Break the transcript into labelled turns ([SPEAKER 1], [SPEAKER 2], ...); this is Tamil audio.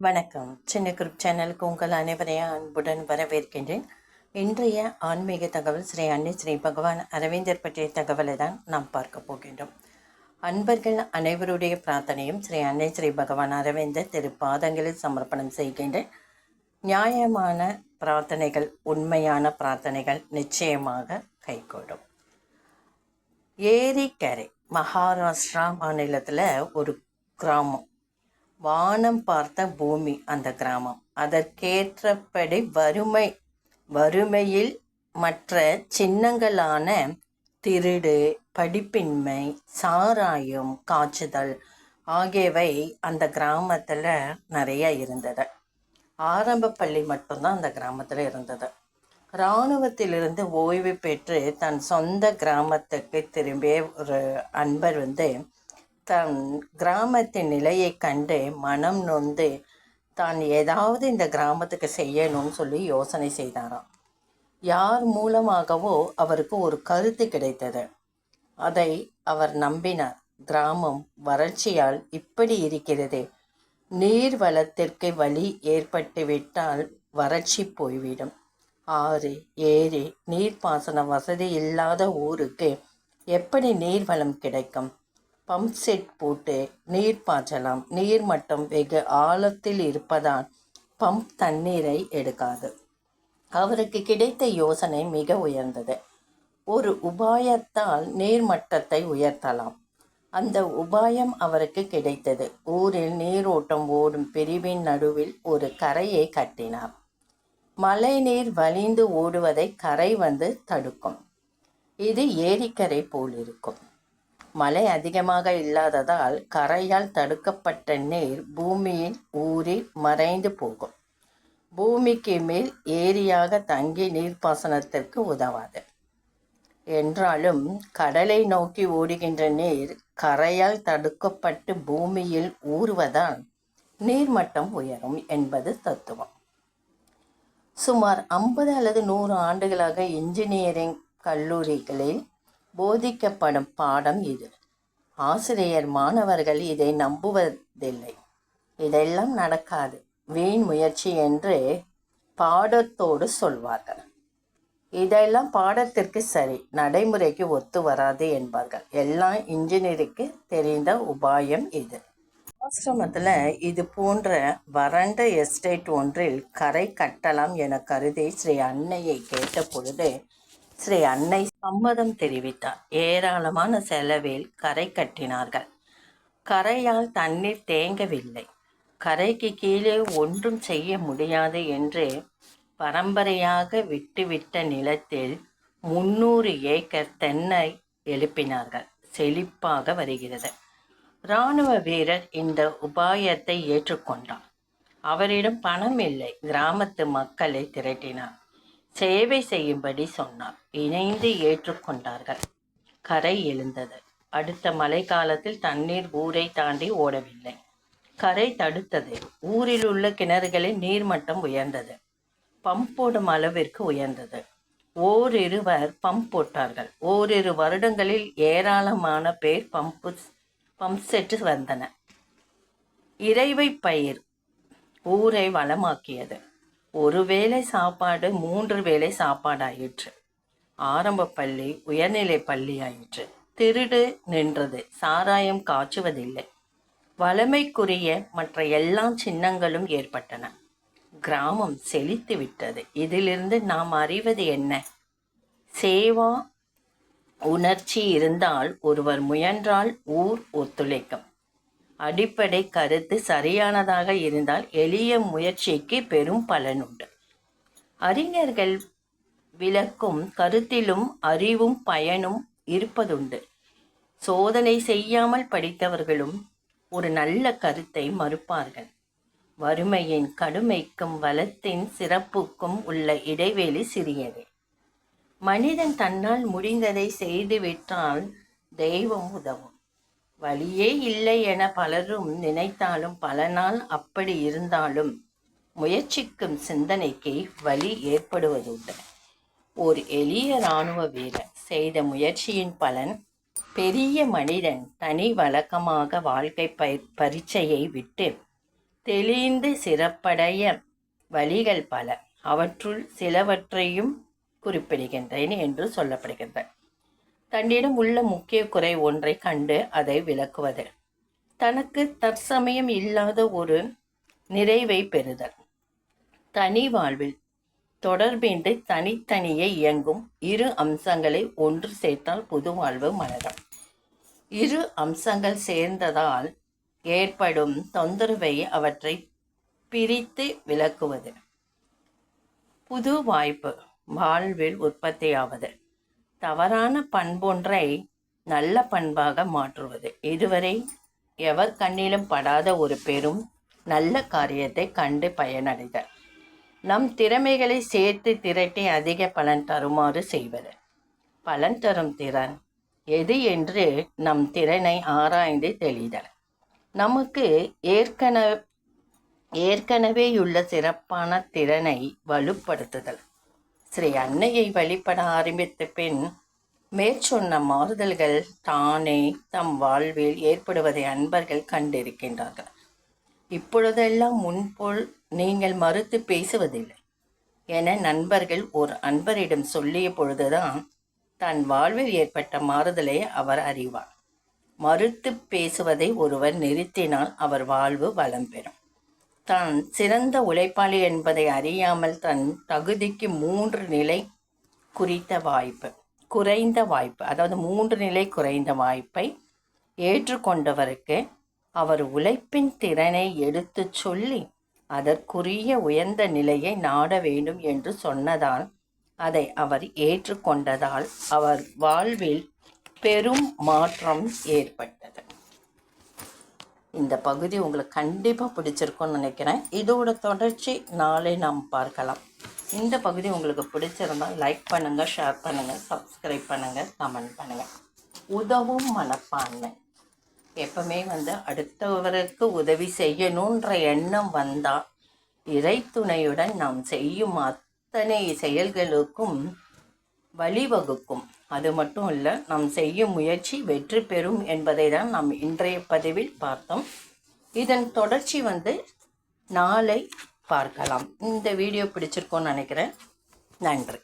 [SPEAKER 1] வணக்கம். சின்ன குரூப் சேனலுக்கு உங்கள் அனைவரையும் அன்புடன் வரவேற்கின்றேன். இன்றைய ஆன்மீக தகவல் ஸ்ரீ அன்னை ஸ்ரீ பகவான் அரவிந்தர் பற்றிய தகவலை தான் நாம் பார்க்க போகின்றோம். அன்பர்கள் அனைவருடைய பிரார்த்தனையும் ஸ்ரீ அன்னை ஸ்ரீ பகவான் அரவிந்தர் திரு பாதங்களில் சமர்ப்பணம் செய்கின்றேன். நியாயமான பிரார்த்தனைகள் உண்மையான பிரார்த்தனைகள் நிச்சயமாக கைகூடும். ஏரிக்கரை மகாராஷ்டிரா மாநிலத்தில் ஒரு கிராமம். வானம் பார்த்த பூமி அந்த கிராமம். அதற்கேற்றபடி வறுமை வறுமையில் மற்ற சின்னங்களான திருடு படிப்பின்மை சாராயம் காய்ச்சுதல் ஆகியவை அந்த கிராமத்தில் நிறைய இருந்தது. ஆரம்ப பள்ளி மட்டும்தான் அந்த கிராமத்தில் இருந்தது. இராணுவத்திலிருந்து ஓய்வு பெற்று தன் சொந்த கிராமத்துக்கு திரும்பிய ஒரு அன்பர் வந்து தன் கிராமத்தின் நிலையை கண்டு மனம் நொந்து தான் ஏதாவது இந்த கிராமத்துக்கு செய்யணும்னு சொல்லி யோசனை செய்தாராம். யார் மூலமாகவோ அவருக்கு ஒரு கருத்து கிடைத்தது. அதை அவர் நம்பினார். கிராமம் வறட்சியால் இப்படி இருக்கிறது. நீர் வளத்திற்கு வழி ஏற்பட்டுவிட்டால் வறட்சி போய்விடும். ஆறு ஏரி நீர்ப்பாசன வசதி இல்லாத ஊருக்கு எப்படி நீர்வளம் கிடைக்கும்? பம்ப் செட் போட்டு நீர் பாய்ச்சலாம். நீர் மட்டம் வெகு ஆழத்தில் இருப்பதால் பம்ப் தண்ணீரை எடுக்காது. அவருக்கு கிடைத்த யோசனை மிக உயர்ந்தது. ஒரு உபாயத்தால் நீர்மட்டத்தை உயர்த்தலாம். அந்த உபாயம் அவருக்கு கிடைத்தது. ஊரில் நீரோட்டம் ஓடும் பிரிவின் நடுவில் ஒரு கரையை கட்டினார். மழை நீர் வலிந்து ஓடுவதை கரை வந்து தடுக்கும். இது ஏரிக்கரை போலிருக்கும். மழை அதிகமாக இல்லாததால் கரையால் தடுக்கப்பட்ட நீர் பூமியின் ஊறி மறைந்து போகும். பூமிக்கு மேல் ஏரியாக தங்கி நீர்ப்பாசனத்திற்கு உதவாது. என்றாலும் கடலை நோக்கி ஓடுகின்ற நீர் கரையால் தடுக்கப்பட்டு பூமியில் ஊறுவதால் நீர்மட்டம் உயரும் என்பது தத்துவம். சுமார் ஐம்பது அல்லது நூறு ஆண்டுகளாக இன்ஜினியரிங் கல்லூரிகளில் போதிக்கப்படும் பாடம் இது. ஆசிரியர் மாணவர்கள் இதை நம்புவதில்லை. இதெல்லாம் நடக்காது. வீண் முயற்சி என்று பாடத்தோடு சொல்வார்கள். இதெல்லாம் பாடத்திற்கு சரி நடைமுறைக்கு ஒத்து வராது என்பார்கள். எல்லாம் இன்ஜினியருக்கு தெரிந்த உபாயம் இது. ஆசிரமத்தில் இது போன்ற வறண்ட எஸ்டேட் ஒன்றில் கரை கட்டலாம் என கருதி ஸ்ரீ அன்னையை கேட்ட பொழுது ஸ்ரீ அன்னை சம்மதம் தெரிவித்தார். ஏராளமான செலவில் கரை கட்டினார்கள். கரையால் தண்ணீர் தேங்கவில்லை. கரைக்கு கீழே ஒன்றும் செய்ய முடியாது என்று பரம்பரையாக விட்டுவிட்ட நிலத்தில் முன்னூறு ஏக்கர் தென்னை எழுப்பினார்கள். செழிப்பாக வருகிறது. இராணுவ வீரர் இந்த உபாயத்தை ஏற்றுக்கொண்டார். அவரிடம் பணம் இல்லை. கிராமத்து மக்களை திரட்டினார். சேவை செய்யும்படி சொன்னார். இணைந்து ஏற்றுக்கொண்டார்கள். கரை எழுந்தது. அடுத்த மழை காலத்தில் தண்ணீர் ஊரை தாண்டி ஓடவில்லை. கரை தடுத்தது. ஊரில் உள்ள கிணறுகளில் நீர்மட்டம் உயர்ந்தது. பம்ப் போடும் அளவிற்கு உயர்ந்தது. ஓரிருவர் பம்ப் போட்டார்கள். ஓரிரு வருடங்களில் ஏராளமான பேர் பம்பு பம்ப் செட்டு வந்தன. இறைவை பயிர் ஊரை வளமாக்கியது. ஒரு வேளை சாப்பாடு மூன்று வேளை சாப்பாடாயிற்று. ஆரம்ப பள்ளி உயர்நிலை பள்ளி ஆயிற்று திருடு நின்றது சாராயம் காய்ச்சுவதில்லை. வளமைக்குரிய மற்ற எல்லா சின்னங்களும் ஏற்பட்டன. கிராமம் செழித்து விட்டது. இதிலிருந்து நாம் அறிவது என்ன? சேவா உணர்ச்சி இருந்தால் ஒருவர் முயன்றால் ஊர் ஒத்துழைக்கும். அடிப்படை கருத்து சரியானதாக இருந்தால் எளிய முயற்சிக்கு பெரும் பலனுண்டு. அறிஞர்கள் விளக்கும் கருத்திலும் அறிவும் பயனும் இருப்பதுண்டு. சோதனை செய்யாமல் படித்தவர்களும் ஒரு நல்ல கருத்தை மறுப்பார்கள். வறுமையின் கடுமைக்கும் வளத்தின் சிறப்புக்கும் உள்ள இடைவெளி சிறியது. மனிதன் தன்னால் முடிந்ததை செய்துவிட்டால் தெய்வம் உதவும். வழியே இல்லை என பலரும் நினைத்தாலும் பல நாள் அப்படி இருந்தாலும் முயற்சிக்கும் சிந்தனைக்கு வழி ஏற்படுவதுண்டு. ஒரு எளிய இராணுவ வீரர் செய்த முயற்சியின் பலன் பெரிய மனிதன் தனி வழக்கமாக வாழ்க்கை பயிர் பரீட்சையை விட்டு தெளிந்து சிறப்படைய வழிகள் பல. அவற்றுள் சிலவற்றையும் குறிப்பிடுகின்றேன் என்று சொல்லப்படுகின்றன. தன்னிடம் உள்ள முக்கிய குறை ஒன்றை கண்டு அதை விளக்குவது. தனக்கு தற்சமயம் இல்லாத ஒரு நிறைவை பெறுதல். தனி வாழ்வில் தொடர்பின்றி தனித்தனியே இயங்கும் இரு அம்சங்களை ஒன்று சேர்த்தால் புது வாழ்வு மலரும் இரு அம்சங்கள் சேர்ந்ததால் ஏற்படும் தொந்தரவை அவற்றை பிரித்து விளக்குவது. புது வாய்ப்பு வாழ்வில் உற்பத்தியாவது. தவறான பண்பொன்றை நல்ல பண்பாக மாற்றுவது. இதுவரை எவர் கண்ணிலும் படாத ஒரு பெரும் நல்ல காரியத்தை கண்டு பயனடைதல் நம் திறமைகளை சேர்த்து திரட்டி அதிக பலன் தருமாறு செய்வது. பலன் தரும் திறன் எது என்று நம் திறனை ஆராய்ந்து தெளிதல். நமக்கு ஏற்கனவே ஏற்கனவேயுள்ள சிறப்பான திறனை வலுப்படுத்துதல். ஸ்ரீ அன்னையை வழிபட ஆரம்பித்த பின் மேற்சொன்ன மாறுதல்கள் தானே தம் வாழ்வில் ஏற்படுவதை அன்பர்கள் கண்டிருக்கின்றார்கள். இப்பொழுதெல்லாம் முன்போல் நீங்கள் மறுத்து பேசுவதில்லை என நண்பர்கள் ஒரு அன்பரிடம் சொல்லிய பொழுதுதான் தன் வாழ்வில் ஏற்பட்ட மாறுதலை அவர் அறிவார். மறுத்து பேசுவதை ஒருவர் நிறுத்தினால் அவர் வாழ்வு வளம் பெறும் தான் சிறந்த உழைப்பாளி என்பதை அறியாமல் தன் தகுதிக்கு மூன்று நிலை குறித்த வாய்ப்பு குறைந்த வாய்ப்பு அதாவது மூன்று நிலை குறைந்த வாய்ப்பை ஏற்றுக்கொண்டவருக்கு அவர் உழைப்பின் திறனை எடுத்துச் சொல்லி அதற்குரிய உயர்ந்த நிலையை நாட வேண்டும் என்று சொன்னதால் அதை அவர் ஏற்றுக்கொண்டதால் அவர் வாழ்வில் பெரும் மாற்றம் ஏற்பட்டது. இந்த பகுதி உங்களுக்கு கண்டிப்பாக பிடிச்சிருக்கும்னு நினைக்கிறேன். இதோட தொடர்ச்சி நாளை நாம் பார்க்கலாம். இந்த பகுதி உங்களுக்கு பிடிச்சிருந்தால் லைக் பண்ணுங்கள் ஷேர் பண்ணுங்கள் சப்ஸ்கிரைப் பண்ணுங்கள் கமெண்ட் பண்ணுங்கள் உதவும் மனப்பான்மை. எப்பவுமே வந்து அடுத்தவருக்கு உதவி செய்யணுன்ற எண்ணம் வந்தால் இறைத்துணையுடன் நாம் செய்யும் அத்தனை செயல்களுக்கும் வழிவகுக்கும். அது மட்டும் இல்லை நாம் செய்யும் முயற்சி வெற்றி பெறும் என்பதை தான் நாம் இன்றைய பதிவில் பார்த்தோம். இதன் தொடர்ச்சி வந்து நாளை பார்க்கலாம். இந்த வீடியோ பிடிச்சிருக்கோன்னு நினைக்கிறேன். நன்றி.